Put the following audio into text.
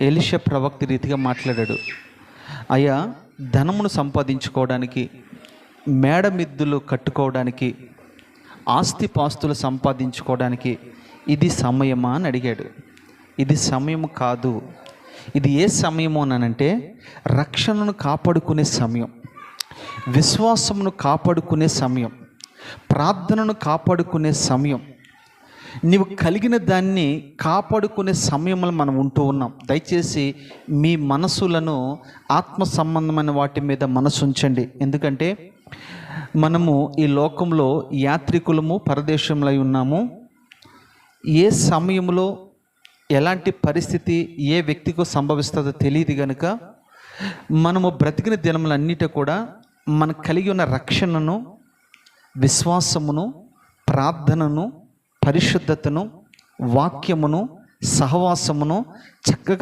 ఎలిష ప్రవక్తి రీతిగా మాట్లాడాడు. అయ్యా ధనమును సంపాదించుకోవడానికి మేడమిద్దులు కట్టుకోవడానికి ఆస్తిపాస్తులు సంపాదించుకోవడానికి ఇది సమయమా అని అడిగాడు. ఇది సమయం కాదు. ఇది ఏ సమయము అనంటే రక్షణను కాపాడుకునే సమయం విశ్వాసమును కాపాడుకునే సమయం ప్రార్థనను కాపాడుకునే సమయం నీవు కలిగిన దాన్ని కాపాడుకునే సమయంలో మనం ఉంటూ ఉన్నాం. దయచేసి మీ మనసులను ఆత్మ సంబంధమైన వాటి మీద మనసు ఉంచండి. ఎందుకంటే మనము ఈ లోకంలో యాత్రికులము పరదేశంలో ఉన్నాము. ఏ సమయంలో ఎలాంటి పరిస్థితి ఏ వ్యక్తికి సంభవిస్తుందో తెలియదు కనుక మనము బ్రతికిన దినములన్నిటి కూడా మనకు కలిగి ఉన్న రక్షణను విశ్వాసమును ప్రార్థనను పరిశుద్ధతను వాక్యమును సహవాసమును చక్కగా